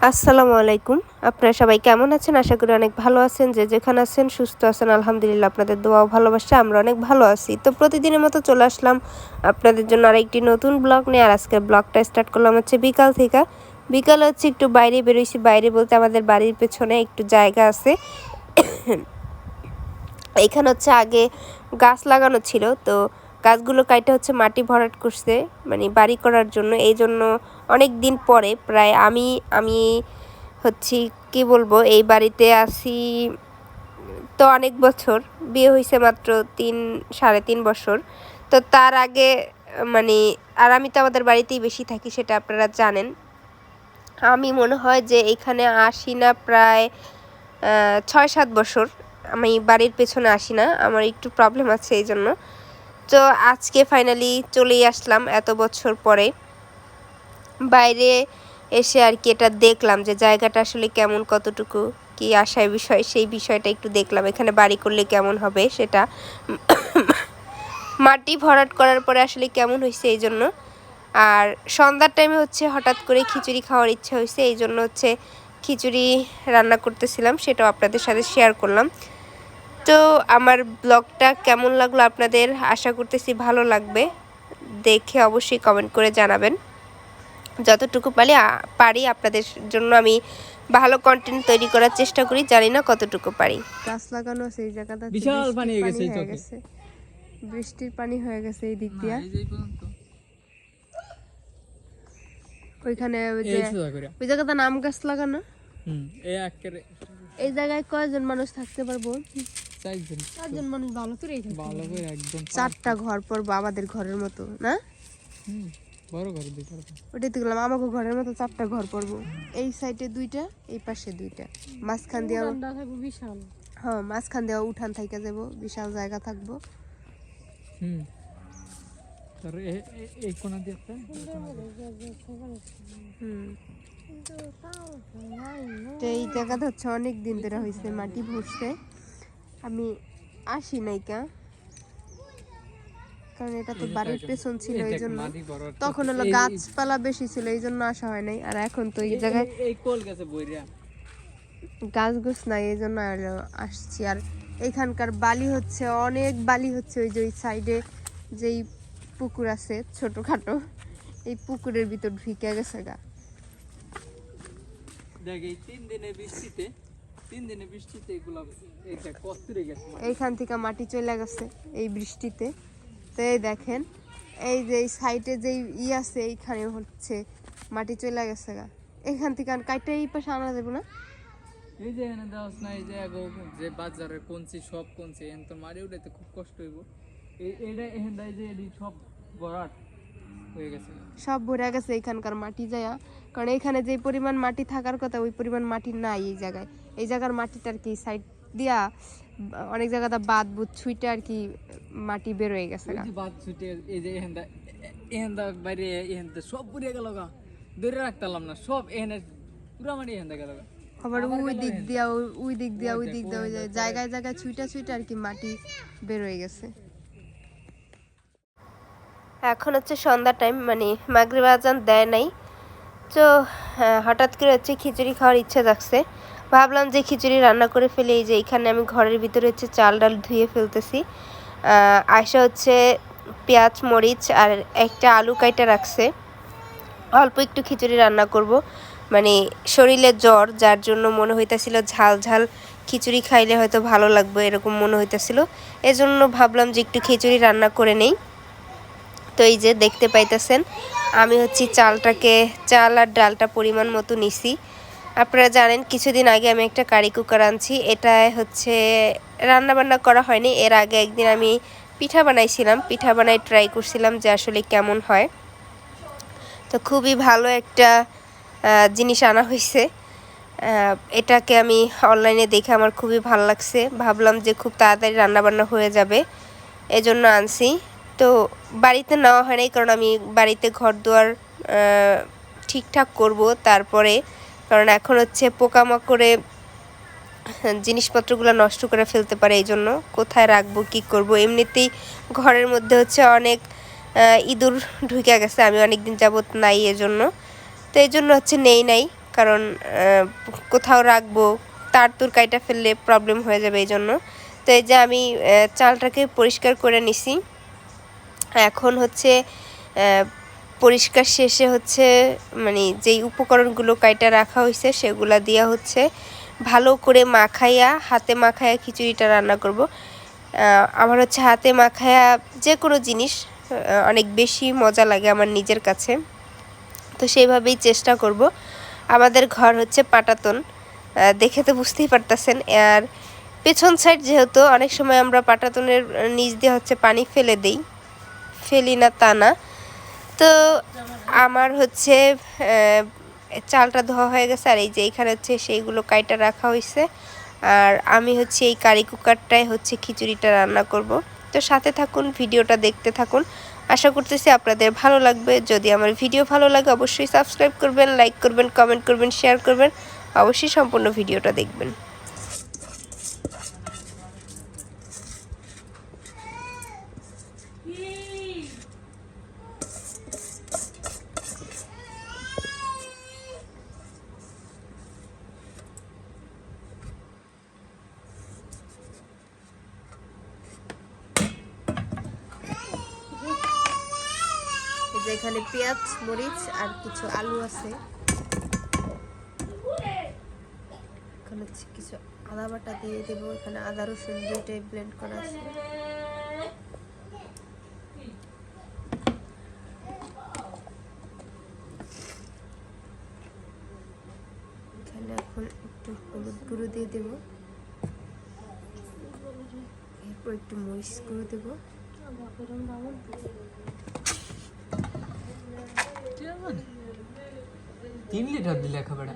আসসালামু আলাইকুম। আপনারা সবাই কেমন আছেন? আশা করি অনেক ভালো আছেন। যে যেখানে আছেন, সুস্থ আছেন। আলহামদুলিল্লাহ, আপনাদের দোয়াও ভালোবাসা আমরা অনেক ভালো আছি। তো প্রতিদিনের মতো চলে আসলাম আপনাদের জন্য আরেকটি নতুন ব্লগ নিয়ে। আর আজকের ব্লগটা স্টার্ট করলাম হচ্ছে বিকাল থেকে। বিকালে হচ্ছে একটু বাইরে বেরোইছি। বাইরে বলতে আমাদের বাড়ির পেছনে একটু জায়গা আছে। এখানে হচ্ছে আগে গাছ লাগানো ছিল। তো গাছগুলো কাইটা হচ্ছে মাটি ভরাট করছে মানে বাড়ি করার জন্য। এই জন্য অনেক দিন পরে প্রায় আমি আমি হচ্ছি, কি বলব, এই বাড়িতে আসি তো অনেক বছর, বিয়ে হয়েছে মাত্র তিন, সাড়ে তিন বছর। তো তার আগে মানে আর আমি তো আমাদের বাড়িতেই বেশি থাকি, সেটা আপনারা জানেন। আমি মনে হয় যে এখানে আসি না প্রায় ছয় সাত বছর। আমি বাড়ির পেছনে আসি না, আমার একটু প্রবলেম আছে এই জন্য। তো আজকে ফাইনালি চলেই আসলাম এত বছর পরে। বাইরে এসে আর কি এটা দেখলাম যে জায়গাটা আসলে কেমন, কতটুকু কি আশায় বিষয়, সেই বিষয়টা একটু দেখলাম। এখানে বাড়ি করলে কেমন হবে সেটা মাটি ভরাট করার পরে আসলে কেমন হয়েছে এই জন্য। আর সন্ধ্যার টাইমে হচ্ছে হঠাৎ করে খিচুড়ি খাওয়ার ইচ্ছা হয়েছে, এই জন্য হচ্ছে খিচুড়ি রান্না করতেছিলাম, সেটাও আপনাদের সাথে শেয়ার করলাম। তো আমার ব্লগটা কেমন লাগল আপনাদের? আশা করতেছি ভালো লাগবে। দেখে অবশ্যই কমেন্ট করে জানাবেন। যতটুকু পারি পারি আপনাদের জন্য আমি ভালো কন্টেন্ট তৈরি করার চেষ্টা করি জানি না কতটুকু পারি। গাছ লাগানো আছে এই জায়গাটা বিশাল পানি হয়ে গেছে হয়ে বৃষ্টির পানি হয়ে গেছে এই দিক দিয়া। ওইখানে ওই যে ওই জায়গাটা নাম গাছ লাগানো? হুম এই জায়গায় কয়জন মানুষ থাকতে পারব? চারজন চারজন মানুষ ভালো করে ভালো করে একদম চারটা ঘর পড়ব আমাদের ঘরের মতো না? হুম বড় ঘর দুই ওটাই তো গেলাম আমাকে ঘরের মতো চারটা ঘর পড়ব এই সাইডে দুইটা এই পাশে দুইটা। মাঝখান দিয়ে বিশাল। হ্যাঁ মাঝখান দিয়ে উঠান থাইকা যাব বিশাল জায়গা থাকব। হুম। তার এ- এ- এই কোণা দিয়ে একটা? এই কোণা দিয়ে। হুম। এই জায়গাটা হচ্ছে অনেক দিন ধরে হয়েছে মাটি ভরছে আমি আসি নাই কা কারণ এটা তো বাড়ির পেছন ছিল এই জন্য। তখন হলো গাছপালা বেশি ছিল এই জন্য আসা হয় নাই। আর এখন তো এই জায়গায় গেছে গাছ নাই এই জন্য আসছি। আর এখানকার বালি হচ্ছে অনেক বালি হচ্ছে ওই যে ওই সাইডে যেই পুকুর আছে ছোটখাটো এই পুকুরের ভিতর ঢুকে গেছে গা। দেখ এই তিন দিনের বৃষ্টিতে তিন দিনের বৃষ্টিতে এগুলা এই কস্তুরে গেছে এইখান থেকে মাটি চলে গেছে এই বৃষ্টিতে। তো এই দেখেন এই যে এই সাইডে যেই ই আছে এইখানে হচ্ছে মাটি চলে গেছে গা। এখান থেকে আর কাইটা এই পাশে আনা যাবে না? এই যে এখানে দেওয়াস না এই যে যে বাজারের কোনছি সব কোনছি এখন তো মারি উঠাইতে খুব কষ্ট হইব। এই এইটা এখান এই যে এডি সব ভরাট। সব ভরে গেছে এখানকার মাটি যায়া কারণ এখানে যে পরিমাণ মাটি থাকার কথা ওই পরিমাণ মাটি নাই এই জায়গায়। এই জায়গার মাটিটা আর কি সাইড দিয়া অনেক জায়গাটা বাদ বুদ ছুইটা আর কি মাটি বের হয়ে গেছে বাদ ছুটে এই যে এখানটা এখানটা বাইরে এখানটা সব পুড়িয়ে গেল গা। ধরে রাখতাম না সব এখানে পুরা মাটি এখানটা গেল গা। আবার ওই দিক দিয়া ওই- দিক দিয়া ওই দিক দিয়া ওই জায়গায় জায়গায় ছুইটা ছুইটা আর কি মাটি বের হয়ে গেছে। এখন হচ্ছে সন্ধ্যা টাইম মানে মাগরিব আজান দেয় নাই। তো হঠাৎ করে হচ্ছে খিচুড়ি খাওয়ার ইচ্ছা থাকছে ভাবলাম যে খিচুড়ি রান্না করে ফেলি, এই যে এখানে আমি ঘরের ভিতরে হচ্ছে চাল ডাল ধুয়ে ফেলতেছি। আয়সা হচ্ছে পেঁয়াজ, মরিচ আর একটা আলু কাইটা রাখছে। অল্প একটু খিচুড়ি রান্না করব। মানে শরীরে জ্বর, যার জন্য মনে হইতাছিল ঝাল ঝাল খিচুড়ি খাইলে হয়তো ভালো লাগবে, এরকম মনে হইতাছিল। এজন্য ভাবলাম যে একটু খিচুড়ি রান্না করে নেই। তো এই যে দেখতে পাইতেছেন, আমি হচ্ছে চালটাকে, চাল আর ডালটা পরিমাণ মতো নিছি। আপনারা জানেন, কিছুদিন আগে আমি একটা কারি কুকার আনছি এটা হচ্ছে রান্না বান্না করা হয়নি। এর আগে একদিন আমি পিঠা বানাইছিলাম, পিঠা বানাই ট্রাই করছিলাম যে আসলে কেমন হয়। তো খুবই ভালো একটা জিনিস আনা হয়েছে এটাকে আমি অনলাইনে দেখে আমার খুবই ভালো লাগছে। ভাবলাম যে খুব তাড়াতাড়ি রান্নাবান্না হয়ে যাবে। এজন্য আনছি। তো বাড়িতে নেওয়া হয় নাই, কারণ আমি বাড়িতে ঘর দুয়ার ঠিকঠাক করব তারপরে, কারণ এখন হচ্ছে পোকামাকড়ে জিনিসপত্রগুলো নষ্ট করে ফেলতে পারে এই জন্য। কোথায় রাখব, কি করব? এমনিতেই ঘরের মধ্যে হচ্ছে অনেক ইঁদুর ঢুকে গেছে, আমি অনেক দিন যাবত নাই এজন্য। তো এই জন্য হচ্ছে নেই নাই, কারণ কোথাও রাখব, তার তুর কাইটা ফেললে প্রবলেম হয়ে যাবে এই জন্য। তো এই যে আমি চালটাকে পরিষ্কার করে নিছি। এখন হচ্ছে পরিষ্কার শেষে হচ্ছে মানে যেই উপকরণগুলো কাইটা রাখা হয়েছে সেগুলা দিয়া হচ্ছে ভালো করে মাখাইয়া, হাতে মাখাইয়া খিচুড়িটা রান্না করব। আমার হচ্ছে হাতে মাখায়া যে কোনো জিনিস অনেক বেশি মজা লাগে আমার নিজের কাছে। তো সেইভাবেই চেষ্টা করব। আমাদের ঘর হচ্ছে পাটাতন দেখে তো বুঝতেই পারতেছেন। আর পেছন সাইড যেহেতু, অনেক সময় আমরা পাটাতনের নিচ দিয়ে হচ্ছে পানি ফেলে দেই। ফেলি না তা না তো আমার হচ্ছে চালটা ধোয়া হয়ে গেছে, আর এই যে এইখানে হচ্ছে সেইগুলো কাইটা রাখা হয়েছে আর আমি হচ্ছে এই কারি কুকারটায় হচ্ছে খিচুড়িটা রান্না করব। তো সাথে থাকুন, ভিডিওটা দেখতে থাকুন। আশা করতেছি আপনাদের ভালো লাগবে। যদি আমার ভিডিও ভালো লাগে, অবশ্যই সাবস্ক্রাইব করবেন, লাইক করবেন, কমেন্ট করবেন, শেয়ার করবেন। অবশ্যই সম্পূর্ণ ভিডিওটা দেখবেন এই যে এখানে পেঁয়াজ, মরিচ আর কিছু আলু আছে। এখানে কিছু আদা বাটা দিয়ে দেবো। এখানে আদা, রসুন দুইটাই ব্লেন্ড করা আছে। এখানে একটু হলুদ গুঁড়ো দিয়ে দেবো। এরপর একটু মরিচ গুঁড়ো দেবো। তিন লিটার দিলে খাবারটা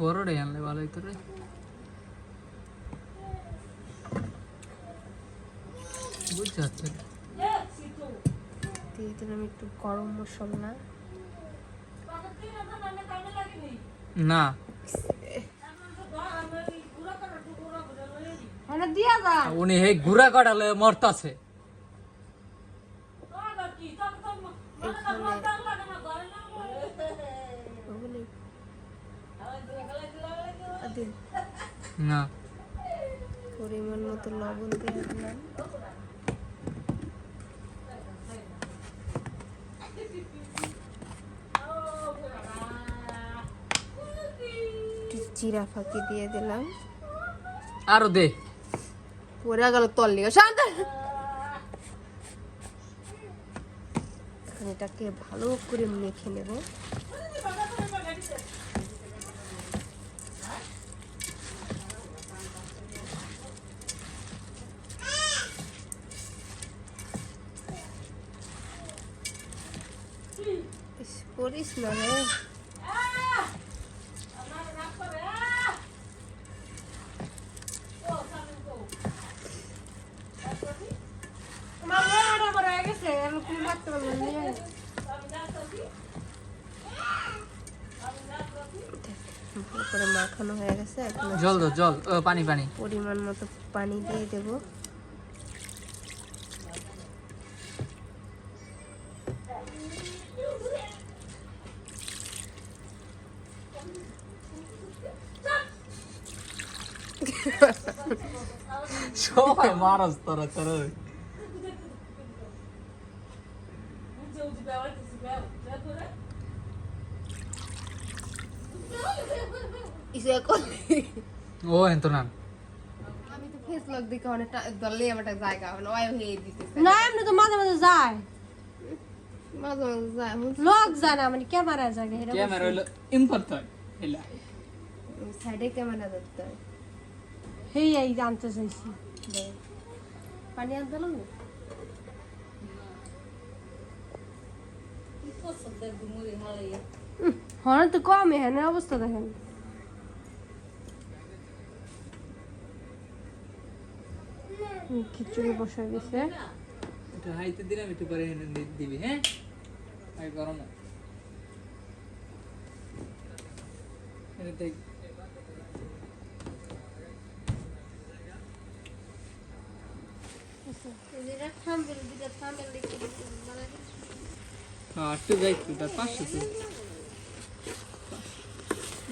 বড়টাই আনলে ভালো হইতো রে। বুঝতে পারছি দিয়ে দিলাম একটু গরম মশলা। না। উনি হে গুড়া কাটালে মরতাছে। না। পরিমাণ মতো লবণ দিয়ে দিলাম। জিরা ফাঁকি দিয়ে দিলাম। আরও দে। পরে গেল তল লিগে এটাকে ভালো করে মেখে নেব করিস না রে ভালো করে মাখানো হয়ে গেছে এখন জল জল। পানি পানি। পরিমাণ মতো পানি দিয়ে দেব। সবাই মারস তোরা তোরা। ইসে করলি ও এত না আমি তো ফেস লক দেখে অনেকটা দলে আমার একটা জায়গা মানে ওই হয়ে দিতেছে না এমনি তো মাঝে মাঝে যায় মাঝে মাঝে যায় লোক যায় না মানে ক্যামেরা যায় এটা ক্যামেরা হলো ইম্পর্টেন্ট এলা সাইডে ক্যামেরা ধরতে হয় হেই এই জানতে চাইছি পানি আনতে লাগবে হরে তো কম এখানে অবস্থা দেখেন। খিচুড়ি বসে গেছে। একটু হাইতে দিলাম একটু পরে দিবি হ্যাঁ? আই গরম। এটা দেখ হ্যাঁ একটু যাইতো তার পাঁচশো তো। নামাই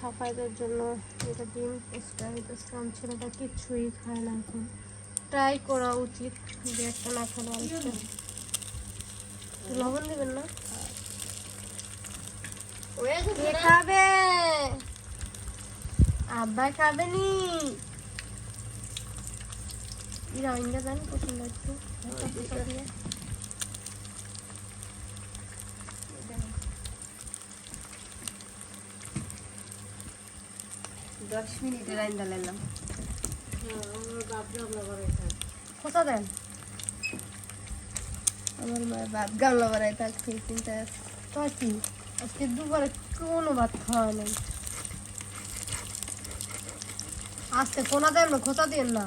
সাফাইদের জন্য এটা ডিম এক্সট্রা কারণ ছেলেটা কিচ্ছুই খায় না এখন। ট্রাই করা উচিত যে একটা না খেলে আরেকটা। লবণ দিবেন না? খাবে? আব্বা খাবে নি। ইরা জানি পছন্দ একটু দশ মিনিটের আইন্দা লাইলাম কোথা দেন? আমার মায়ের ভাত গামলা বানাই থাকছে চিন্তা তাই আজকে দুবারে কোনো ভাত খাওয়া নেই। আজকে কোনা দেন না খোঁচা দিন না?